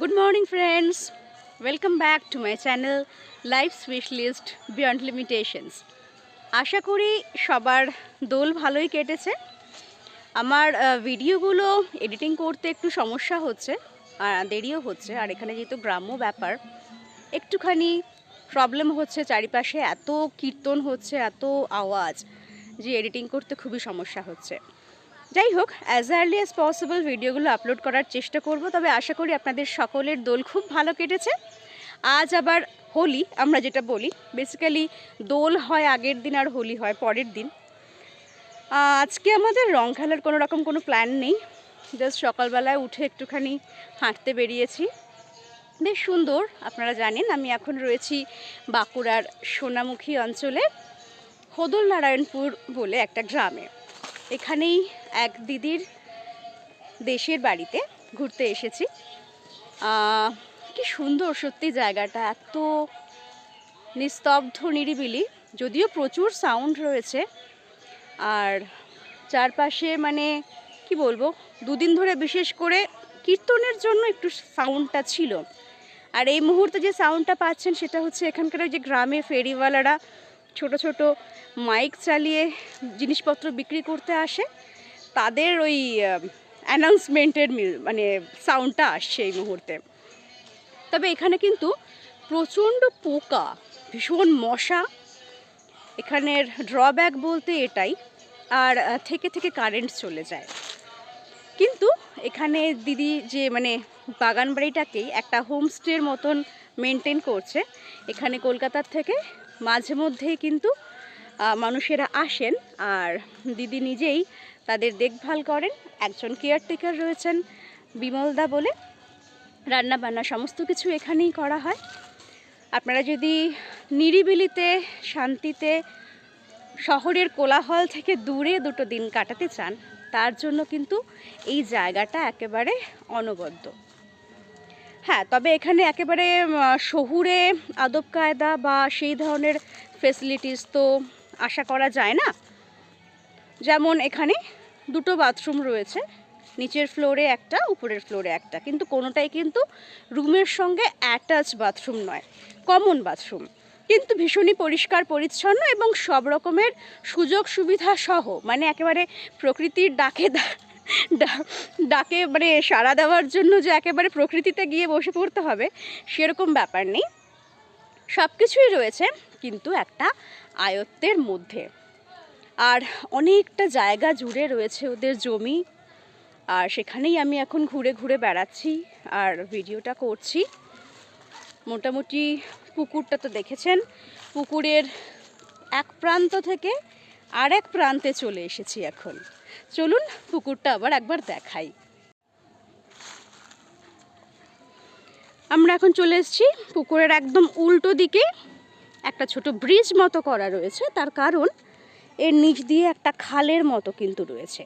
Good morning friends welcome back to my channel life specialist beyond limitations আশা করি সবার দোল ভালোই কেটেছে। আমার ভিডিওগুলো এডিটিং করতে একটু সমস্যা হচ্ছে, আর দেরিও হচ্ছে, আর এখানে যেহেতু গ্রাম্য ব্যাপার, একটুখানি প্রবলেম হচ্ছে, চারিপাশে এত কীর্তন হচ্ছে, এত আওয়াজ, যে এডিটিং করতে খুবই সমস্যা হচ্ছে। যাই হোক অ্যাজ আর্লি অ্যাজ পসিবল ভিডিওগুলো আপলোড করার চেষ্টা করব, তবে আশা করি আপনাদের সকলের দোল খুব ভালো কেটেছে। আজ আবার হোলি, আমরা যেটা বলি বেসিক্যালি দোল হয় আগের দিন আর হোলি হয় পরের দিন। আজকে আমাদের রং খেলার কোনো রকম কোনো প্ল্যান নেই জাস্ট সকালবেলায় উঠে একটুখানি হাঁটতে বেরিয়েছি। বেশ সুন্দর, আপনারা জানেন, আমি এখন রয়েছি বাঁকুড়ার সোনামুখী অঞ্চলে হদল নারায়ণপুর বলে একটা গ্রামে। এখানেই এক দিদির দেশের বাড়িতে ঘুরতে এসেছি। কি সুন্দর সত্যি জায়গাটা, এত নিস্তব্ধ, নিরিবিলি, যদিও প্রচুর সাউন্ড রয়েছে। আর চারপাশে মানে কি বলব, দুদিন ধরে বিশেষ করে কীর্তনের জন্য একটু সাউন্ডটা ছিল। আর এই মুহূর্তে যে সাউন্ডটা পাচ্ছেন সেটা হচ্ছে এখানকার যে গ্রামে ফেরিওয়ালারা ছোট ছোট মাইক চালিয়ে জিনিসপত্র বিক্রি করতে আসে, তাদের ওই অ্যানাউন্সমেন্টের মানে সাউন্ডটা আসছে এই মুহূর্তে। তবে এখানে কিন্তু প্রচণ্ড পোকা, ভীষণ মশা। এখানের ড্রব্যাক বলতে এটাই, আর থেকে থেকে কারেন্ট চলে যায়। কিন্তু এখানে দিদি যে মানে বাগান বাড়িটাকেই একটা হোমস্টের মতন মেনটেন করছে, এখানে কলকাতার থেকে মাঝে মধ্যেই কিন্তু মানুষেরা আসেন আর দিদি নিজেই তাদের দেখভাল করেন। একজন কেয়ারটেকার রয়েছেন বিমলদা বলে। রান্না বান্না সমস্ত কিছু এখানেই করা হয়। আপনারা যদি নিরিবিলিতে, শান্তিতে, শহরের কোলাহল থেকে দূরে দুটো দিন কাটাতে চান, তার জন্য কিন্তু এই জায়গাটা একেবারে অনবদ্য। হ্যাঁ তবে এখানে একেবারে শহুরে আদব কায়দা বা সেই ধরনের ফেসিলিটিস তো আশা করা যায় না। যেমন এখানে দুটো বাথরুম রয়েছে, নিচের ফ্লোরে একটা, উপরের ফ্লোরে একটা। কিন্তু কোনোটাই কিন্তু রুমের সঙ্গে অ্যাটাচ বাথরুম নয় কমন বাথরুম কিন্তু ভীষণই পরিষ্কার, পরিচ্ছন্ন এবং সব রকমের সুযোগ, সুবিধা সহ মানে একেবারে প্রকৃতির ডাকে ডাকে মানে সাড়া দেওয়ার জন্য যে একেবারে প্রকৃতিতে গিয়ে বসে পড়তে হবে, সেরকম ব্যাপার নেই। সব কিছুই রয়েছে, কিন্তু একটা আয়ত্তের মধ্যে। আর অনেকটা জায়গা জুড়ে রয়েছে ওদের জমি। আর সেখানেই আমি এখন ঘুরে ঘুরে বেড়াচ্ছি আর ভিডিওটা করছি। মোটামুটি পুকুরটা তো দেখেছেন, পুকুরের এক প্রান্ত থেকে আর এক প্রান্তে চলে এসেছি এখন। চলুন পুকুরটা আবার একবার দেখাই। আমরা এখন চলে এসেছি পুকুরের একদম উল্টো দিকে। একটা ছোট ব্রিজ মতো করা রয়েছে। তার কারণ এর নিচ দিয়ে একটা খালের মতো কিন্তু রয়েছে।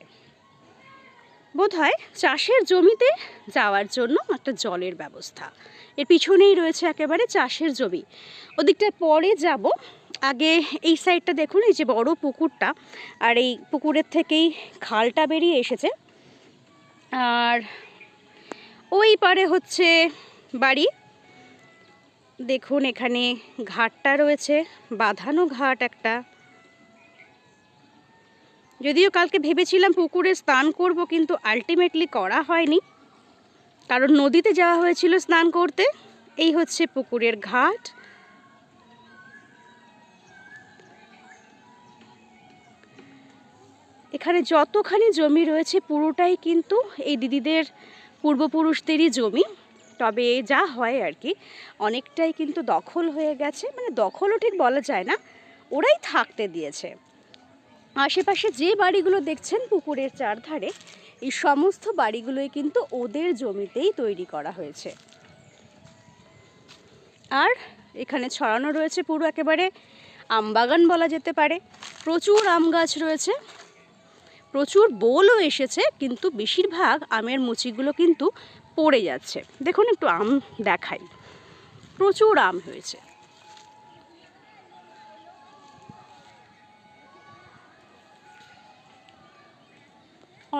বোধহয় চাষের জমিতে যাওয়ার জন্য একটা জলের ব্যবস্থা। এর পিছনেই রয়েছে একেবারে চাষের জমি। ওদিকটায় পরে যাব। আগে এই সাইডটা দেখুন, এই যে বড় পুকুরটা। আর এই পুকুরের থেকেই খালটা বেরিয়ে এসেছে। আর ওই পারে হচ্ছে বাড়ি। দেখুন, এখানে ঘাটটা রয়েছে, বাঁধানো ঘাট একটা। যদিও কালকে ভেবেছিলাম পুকুরে স্নান করব, কিন্তু আলটিমেটলি করা হয়নি। কারণ নদীতে যাওয়া হয়েছিল স্নান করতে, এই হচ্ছে পুকুরের ঘাট। এখানে যতখানি জমি রয়েছে, পুরোটাই কিন্তু এই দিদিদের পূর্বপুরুষদেরই জমি। তবে যা হয় আর কি, অনেকটাই কিন্তু দখল হয়ে গেছে। মানে দখলও ঠিক বলা যায় না, ওরাই থাকতে দিয়েছে। আশেপাশে যে বাড়িগুলো দেখছেন পুকুরের চারধারে, এই সমস্ত বাড়িগুলোই কিন্তু ওদের জমিতেই তৈরি করা হয়েছে। আর এখানে ছড়ানো রয়েছে পুরো একেবারে আমবাগান বলা যেতে পারে। প্রচুর আম গাছ রয়েছে, প্রচুর বোলও এসেছে, কিন্তু বেশিরভাগ আমের মুচিগুলো কিন্তু পড়ে যাচ্ছে। দেখুন একটু আম দেখাই। প্রচুর আম হয়েছে।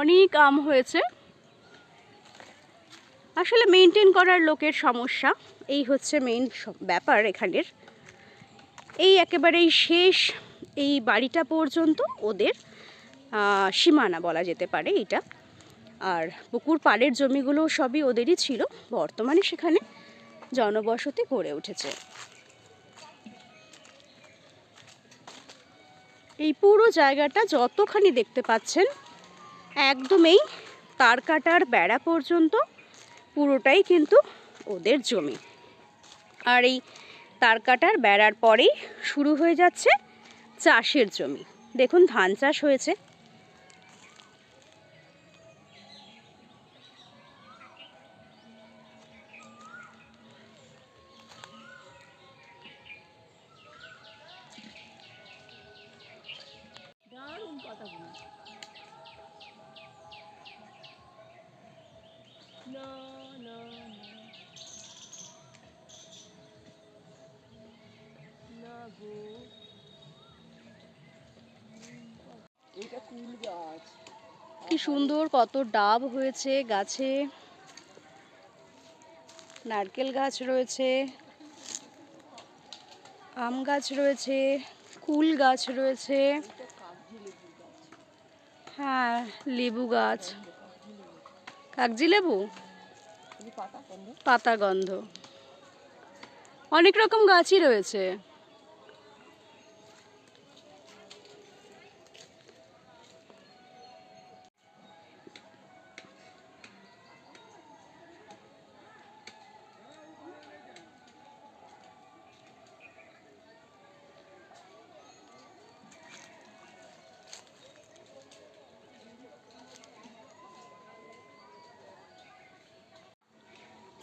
অনেক আম হয়েছে। আসলে মেনটেন করার লোকের সমস্যা। এই হচ্ছে মেন ব্যাপার এখানের। এই একেবারেই শেষ এই বাড়িটা পর্যন্ত ওদের সীমানা বলা যেতে পারে এটা। আর পুকুর পাড়ের জমিগুলো সবই ওদেরই ছিল। বর্তমানে সেখানে জনবসতি গড়ে উঠেছে। এই পুরো জায়গাটা যতখানি দেখতে পাচ্ছেন, একদমই তার কাটার বেড়া পর্যন্ত পুরোটাই কিন্তু ওদের জমি। আর এই তার কাটার বেড়ার পরেই শুরু হয়ে যাচ্ছে চাষের জমি। দেখুন, ধান চাষ হয়েছে। না না না না গো এটা কুল গাছ। কি সুন্দর কত ডাব হয়েছে গাছে। নারকেল গাছ রয়েছে। আম গাছ রয়েছে। কুল গাছ রয়েছে। হ্যাঁ লেবু গাছ। কাগজি লেবু? পাতা গন্ধ। অনেক রকম গাছই রয়েছে।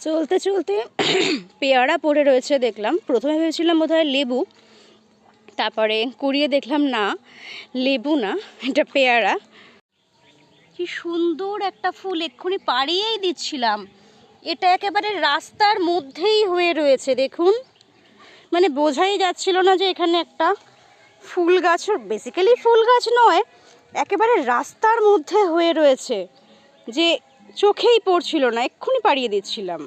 চলতে চলতে পেয়ারা পড়ে রয়েছে দেখলাম। প্রথমে ভেবেছিলাম বোধহয় লেবু, তারপরে কুড়িয়ে দেখলাম না, লেবু না, এটা পেয়ারা। কি সুন্দর একটা ফুল, এক্ষুনি পাড়িয়েই দিচ্ছিলাম। এটা একেবারে রাস্তার মধ্যেই হয়ে রয়েছে, দেখুন। মানে বোঝাই যাচ্ছিল না যে এখানে একটা ফুল গাছ বেসিক্যালি ফুল গাছ নয়, একেবারে রাস্তার মধ্যে হয়ে রয়েছে। যে চোখেই পড়ছিল না, এক্ষুনি পাড়িয়ে দিচ্ছিলাম।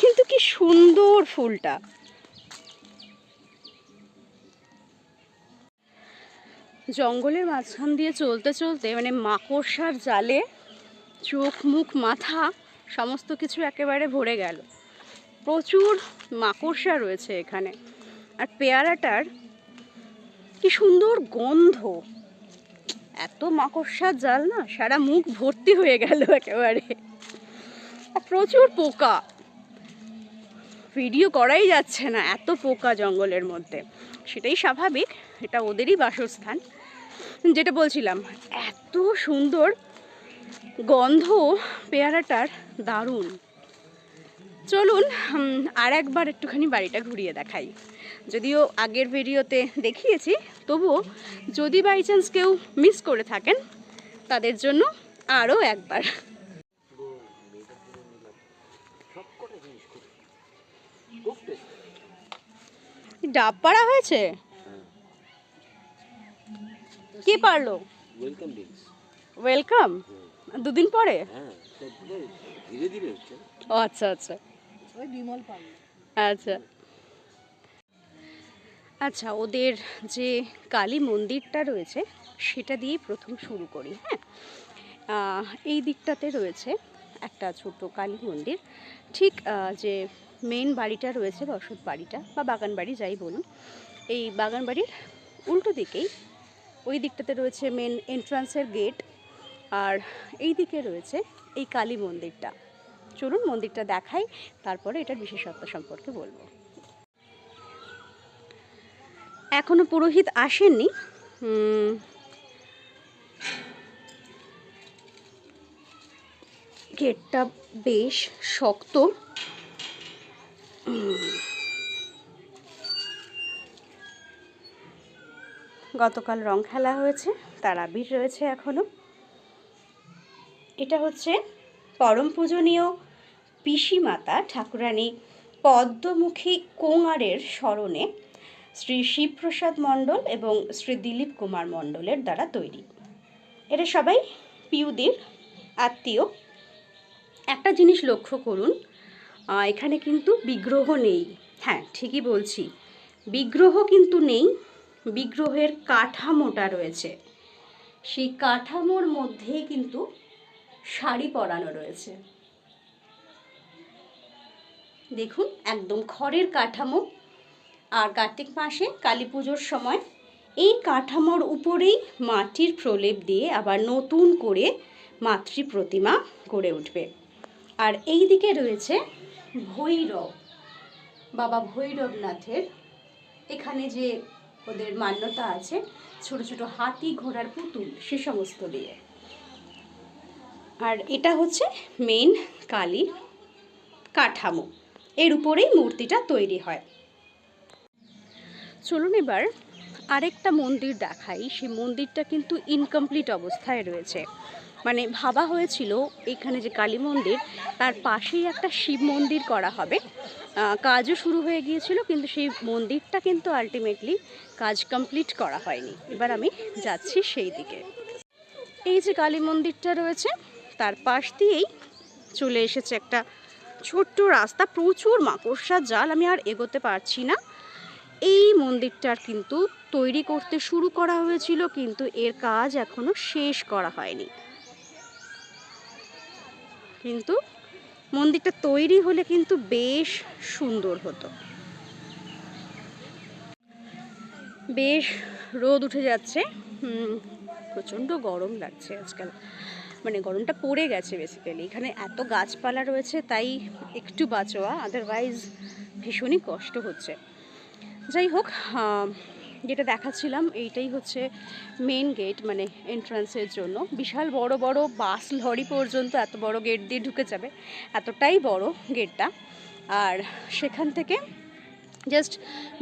কিন্তু কি সুন্দর ফুলটা। জঙ্গলের মাঝখান দিয়ে চলতে চলতে মানে মাকড়সার জালে, চোখ, মুখ, মাথা, সমস্ত কিছু একেবারে ভরে গেল। প্রচুর মাকড়সা রয়েছে এখানে। আর পেয়ারাটার কি সুন্দর গন্ধ। এত মাকড়সার জাল না, সারা মুখ ভর্তি হয়ে গেল একেবারে। প্রচুর পোকা। ভিডিও করাই যাচ্ছে না, এত পোকা জঙ্গলের মধ্যে। সেটাই স্বাভাবিক, এটা ওদেরই বাসস্থান। যেটা বলছিলাম, এত সুন্দর গন্ধ, পেয়ারাটার দারুণ। চলুন আর একবার একটুখানি বাড়িটা ঘুরিয়ে দেখাই। যদিও আগের ভিডিওতে দেখিয়েছি তবুও যদি বাই চান্স কেউ মিস করে থাকেন তাদের জন্য আরও একবার। ডাব পাড়া হয়েছে? কে পারল? ওয়েলকাম ওয়েলকাম দুদিন পরে? হ্যাঁ ধীরে ধীরে হচ্ছে। ও আচ্ছা আচ্ছা। ওই বিমল আচ্ছা। আচ্ছা ওদের যে কালী মন্দিরটা রয়েছে, সেটা দিয়ে প্রথম শুরু করি হ্যাঁ? এই দিকটাতে রয়েছে একটা ছোট কালী মন্দির। ঠিক যে মেন বাড়িটা রয়েছে, বসত বাড়িটা, বা বাগান বাড়ি যাই বলুন, এই বাগান বাড়ির উল্টো দিকেই ওই দিকটাতে রয়েছে মেন এন্ট্রান্সের গেট আর এই দিকে রয়েছে এই কালী মন্দিরটা। চলুন মন্দিরটা দেখাই, তারপরে এটার বিশেষত্ব সম্পর্কে বলব। এখনও পুরোহিত আসেননি। গেটটা বেশ শক্ত। গতকাল রং খেলা হয়েছে তার আবির রয়েছে এখনও। এটা হচ্ছে পরম পূজনীয় পিসিমাতা ঠাকুরানী পদ্মমুখী কোঙারের স্মরণে শ্রী শিবপ্রসাদ মণ্ডল এবং শ্রী দিলীপ কুমার মণ্ডলের দ্বারা তৈরি। এরা সবাই পিউদের আত্মীয়। একটা জিনিস লক্ষ্য করুন এখানে কিন্তু বিগ্রহ নেই। হ্যাঁ ঠিকই বলছি, বিগ্রহ কিন্তু নেই, বিগ্রহের কাঠামোটা রয়েছে। সেই কাঠামোর মধ্যেই কিন্তু শাড়ি পরানো রয়েছে। দেখুন, একদম খড়ের কাঠামো। আর কার্তিক মাসে কালী পুজোর সময় এই কাঠামোর উপরেই মাটির প্রলেপ দিয়ে আবার নতুন করে মাতৃ প্রতিমা গড়ে উঠবে। আর এই দিকে রয়েছে ভৈরব। বাবা ভৈরবনাথের এখানে যে ওদের মান্যতা আছে, ছোট ছোট হাতি ঘোড়ার পুতুল, সে সমস্ত দিয়ে। আর এটা হচ্ছে মেন কালীর কাঠামো। এর উপরেই মূর্তিটা তৈরি হয়। চলুন এবার আরেকটা মন্দির দেখাই। সেই মন্দিরটা কিন্তু ইনকমপ্লিট অবস্থায় রয়েছে। মানে ভাবা হয়েছিল এখানে যে কালী মন্দির, তার পাশেই একটা শিব মন্দির করা হবে। কাজও শুরু হয়ে গিয়েছিল, কিন্তু সেই মন্দিরটা কিন্তু আলটিমেটলি কাজ কমপ্লিট করা হয়নি। এবার আমি যাচ্ছি সেই দিকে। এই যে কালী মন্দিরটা রয়েছে তার পাশ দিয়েই চলে এসেছে একটা ছোট্ট রাস্তা। প্রচুর মাকড়সা জাল আমি আর এগোতে পারছি না। এই মন্দিরটার কিন্তু তৈরি করতে শুরু করা হয়েছিল, কিন্তু এর কাজ এখনও শেষ করা হয়নি। কিন্তু মন্দিরটা তৈরি হলে কিন্তু বেশ সুন্দর হতো। বেশ রোদ উঠে যাচ্ছে। প্রচণ্ড গরম লাগছে আজকাল। মানে গরমটা পড়ে গেছে বেসিক্যালি এখানে এত গাছপালা রয়েছে, তাই একটু বাঁচোয়া আদারওয়াইজ ভীষণই কষ্ট হচ্ছে। যাই হোক যেটা দেখাচ্ছিলাম, এইটাই হচ্ছে মেন গেট মানে এন্ট্রান্সের জন্য। বিশাল বড় বড় বাস, লরি পর্যন্ত এত বড় গেট দিয়ে ঢুকে যাবে। এতটাই বড় গেটটা আর সেখান থেকে জাস্ট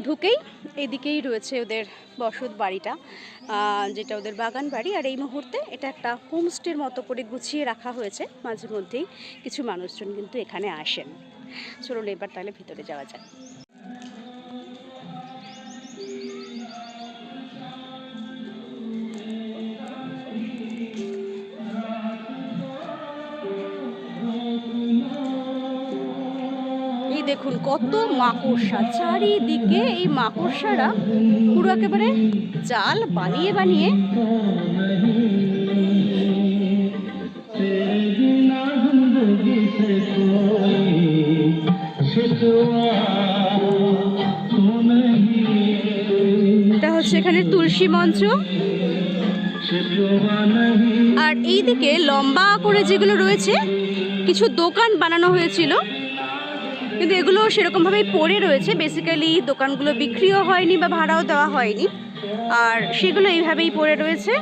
ঢুকেই এদিকেই রয়েছে ওদের বসত বাড়িটা যেটা ওদের বাগান বাড়ি। আর এই মুহূর্তে এটা একটা হোমস্টের মতো করে গুছিয়ে রাখা হয়েছে। মাঝে মধ্যেই কিছু মানুষজন কিন্তু এখানে আসেন। চলুন এবার তাহলে ভিতরে যাওয়া যাক। দেখুন, কত মাকড়সা। চারিদিকে এই মাকড়সারা পুরো একেবারে জাল বানিয়ে বানিয়ে এটা হচ্ছে এখানে তুলসী মঞ্চ। আর এইদিকে লম্বা করে যেগুলো রয়েছে, কিছু দোকান বানানো হয়েছিল। কিন্তু এগুলো সেরকমভাবেই পড়ে রয়েছে। বেসিক্যালি দোকানগুলো বিক্রিও হয়নি বা ভাড়াও দেওয়া হয়নি। আর সেগুলো এইভাবেই পড়ে রয়েছে।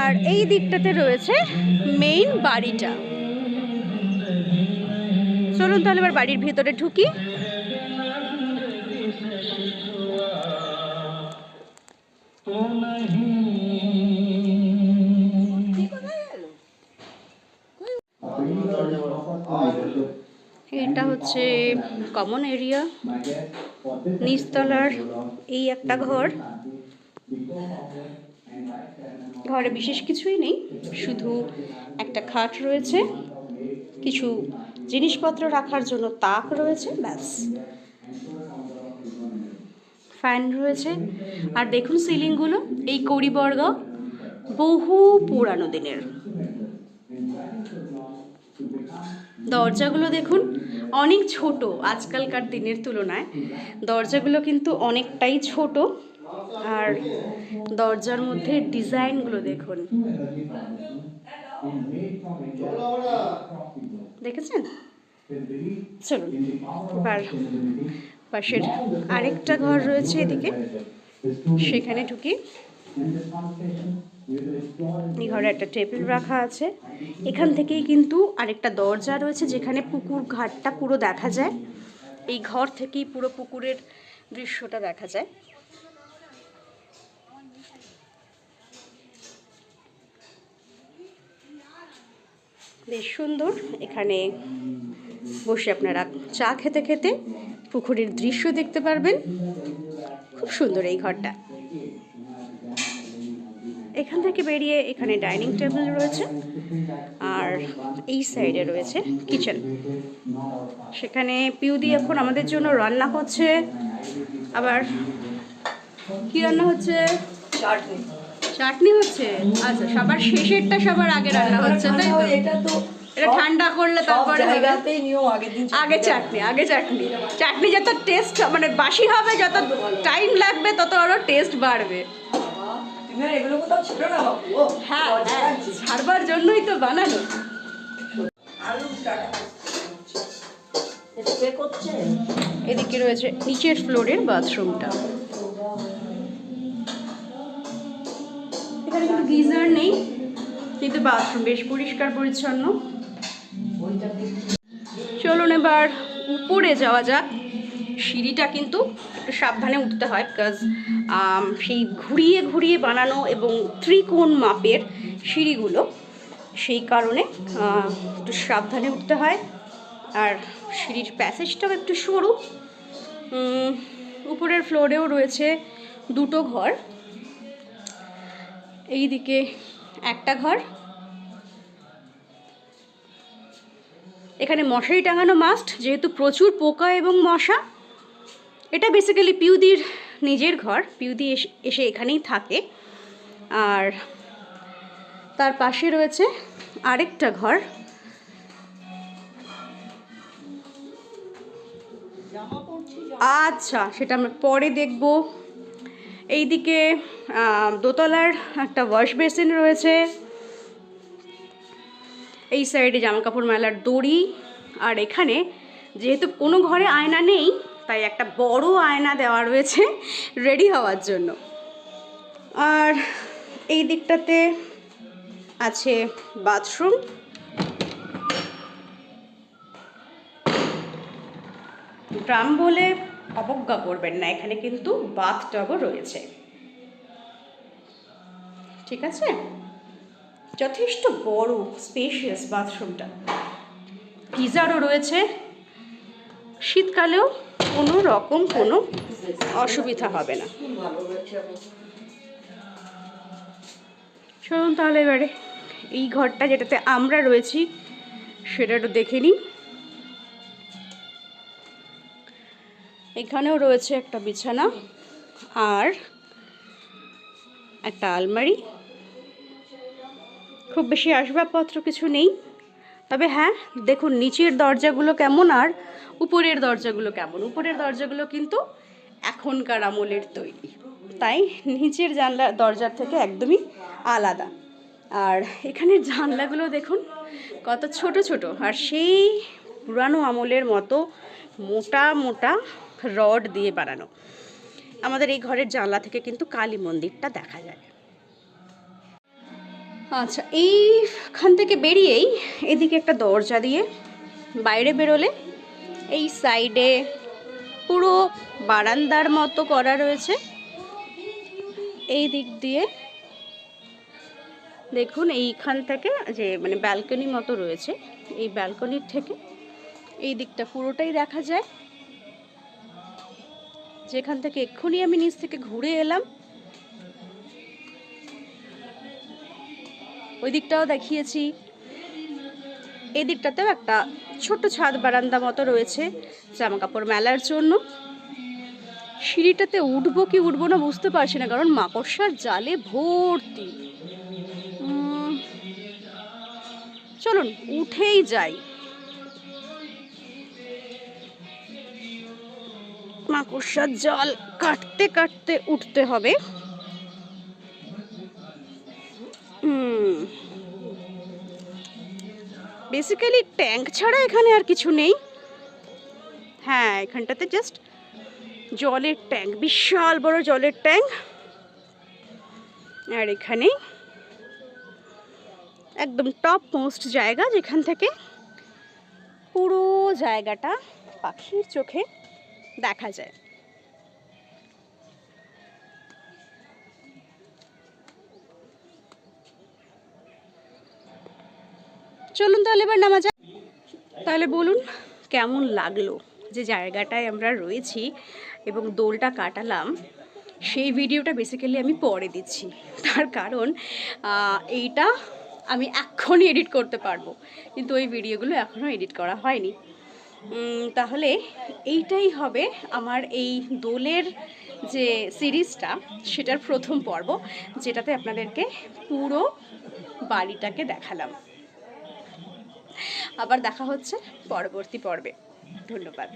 আর এই দিকটাতে রয়েছে মেইন বাড়িটা। চলুন তাহলে এবার বাড়ির ভিতরে ঢুকি। এটা হচ্ছে কমন এরিয়া নিচতলার এই একটা ঘর। ঘরে বিশেষ কিছুই নেই, শুধু একটা খাট রয়েছে, কিছু জিনিসপত্র রাখার জন্য তাক রয়েছে, ব্যাস। ফ্যান রয়েছে, আর দেখুন সিলিংগুলো, এই কড়িবর্গা বহু পুরানো দিনের। দরজাগুলো দেখুন অনেক ছোট আজকালকার দিনের তুলনায়। দরজাগুলো কিন্তু অনেকটাই ছোট। আর দরজার মধ্যে ডিজাইনগুলো দেখুন। দেখেছেন? চলুন, এবার পাশের আরেকটা ঘর রয়েছে এদিকে। সেখানে ঢুকি। ঘরে একটা টেবিল রাখা আছে। এখান থেকেই কিন্তু আরেকটা দরজা রয়েছে, যেখানে পুকুর ঘাটটা পুরো দেখা যায়। এই ঘর থেকেই পুরো পুকুরের দৃশ্যটা দেখা যায়। বেশ সুন্দর। এখানে বসে আপনারা চা খেতে খেতে পুকুরের দৃশ্য দেখতে পারবেন। খুব সুন্দর এই ঘরটা। এখান থেকে বেরিয়ে এখানে ডাইনিং টেবিল রয়েছে আর এই সাইডে রয়েছে কিচেন। সেখানে পিউদি এখন আমাদের জন্য রান্না করছে। আবার কি রান্না হচ্ছে? চাটনি। চাটনি হচ্ছে? আচ্ছা সবার শেষেরটা সবার আগে রান্না হচ্ছে তাই তো? এটা তো এটা ঠান্ডা করলে তারপরে আগে চাটনি। আগে চাটনি চাটনি। যত টেস্ট মানে বাসি হবে যত টাইম লাগবে তত আরও টেস্ট বাড়বে। হ্যাঁ হ্যাঁ। ছাড়বার জন্যই তো বানানো এদিকে রয়েছে নিচের ফ্লোরের বাথরুমটা। এখানে কিন্তু গিজার নেই কিন্তু বাথরুম বেশ পরিষ্কার পরিচ্ছন্ন। চলুন এবার উপরে যাওয়া যাক। সিঁড়িটা কিন্তু একটু সাবধানে উঠতে হয় বিকজ সেই ঘুরিয়ে ঘুরিয়ে বানানো এবং ত্রিকোণ মাপের সিঁড়িগুলো, সেই কারণে একটু সাবধানে উঠতে হয়। আর সিঁড়ির প্যাসেজটাও একটু সরু। উপরের ফ্লোরেও রয়েছে দুটো ঘর। এই দিকে একটা ঘর। এখানে মশারি টাঙানো মাস্ট যেহেতু প্রচুর পোকা এবং মশা। এটা বেসিক্যালি পিউদির নিজের ঘর, পিউদি এসে- এখানেই থাকে। আর তার পাশে রয়েছে আরেকটা ঘর। আচ্ছা সেটা আমরা পরে দেখব। এইদিকে দোতলার একটা ওয়াশ বেসিন রয়েছে। এই সাইডে জামা কাপড় মেলার দড়ি। আর এখানে যেহেতু কোনো ঘরে আয়না নেই তাই একটা বড় আয়না দেওয়া রয়েছে রেডি হওয়ার জন্য। আর এই দিকটাতে আছে বাথরুম। ড্রাম বলে অবজ্ঞা করবেন না, এখানে কিন্তু বাথ বাথটবও রয়েছে। ঠিক আছে? যথেষ্ট বড় স্পেশিয়াস বাথরুমটা। গিজারও রয়েছে। শীতকালেও কোনো রকম কোনো অসুবিধা হবে না। চলুন তাহলে এবারে এই ঘরটা যেটাতে আমরা রয়েছি, সেটা একটু দেখে নিই। এখানেও রয়েছে একটা বিছানা আর একটা আলমারি। খুব বেশি আসবাবপত্র কিছু নেই। তবে হ্যাঁ দেখুন, নিচের দরজাগুলো কেমন আর উপরের দরজাগুলো কেমন? উপরের দরজাগুলো কিন্তু এখনকার আমলের তৈরি। তাই নিচের জানলা, দরজার থেকে একদমই আলাদা। আর এখানের জানলাগুলো দেখুন, কত ছোট ছোট। আর সেই পুরানো আমলের মতো মোটা মোটা রড দিয়ে বানানো। আমাদের এই ঘরের জানলা থেকে কিন্তু কালী মন্দিরটা দেখা যায়। আচ্ছা এইখান থেকে বেরিয়েই এদিকে একটা দরজা দিয়ে বাইরে বেরোলে এই সাইডে পুরো বারান্দার মতো করা রয়েছে। এই দিক দিয়ে দেখুন এইখান থেকে যে মানে ব্যালকনি মতো রয়েছে, এই ব্যালকনির থেকে এই দিকটা পুরোটাই দেখা যায়। যেখান থেকে এক্ষুনি আমি নিচ থেকে ঘুরে এলাম ওই দিকটাও দেখিয়েছি। এই দিকটাতেও একটা ছোট ছাদ বারান্দা মতো রয়েছে জামা কাপড় মেলার জন্য। সিঁড়িটাতে উঠবো কি উঠবো না বুঝতে পারছি না, কারণ মাকড়সার জালে ভর্তি। চলুন, উঠেই যাই। মাকড়সার জাল কাটতে কাটতে উঠতে হবে। বেসিক্যালি ট্যাঙ্ক ছাড়া এখানে আর কিছু নেই। হ্যাঁ এখানটাতে জাস্ট জলের ট্যাঙ্ক বিশাল বড় জলের ট্যাঙ্ক আর এখানে একদম টপ মোস্ট জায়গা যেখান থেকে পুরো জায়গাটা পাখির চোখে দেখা যায়। চলুন তাহলে এবার নামা যাক তাহলে বলুন, কেমন লাগল যে জায়গাটায় আমরা রয়েছি এবং দোলটা কাটালাম? সেই ভিডিওটা বেসিক্যালি আমি পরে দিচ্ছি। তার কারণ এইটা আমি এখনই এডিট করতে পারব। কিন্তু ওই ভিডিওগুলো এখনও এডিট করা হয়নি। তাহলে এইটাই হবে আমার এই দোলের যে সিরিজটা, সেটার প্রথম পর্ব, যেটাতে আপনাদেরকে পুরো বাড়িটাকে দেখালাম। আবার দেখা হচ্ছে পরবর্তী পর্বে। ধন্যবাদ।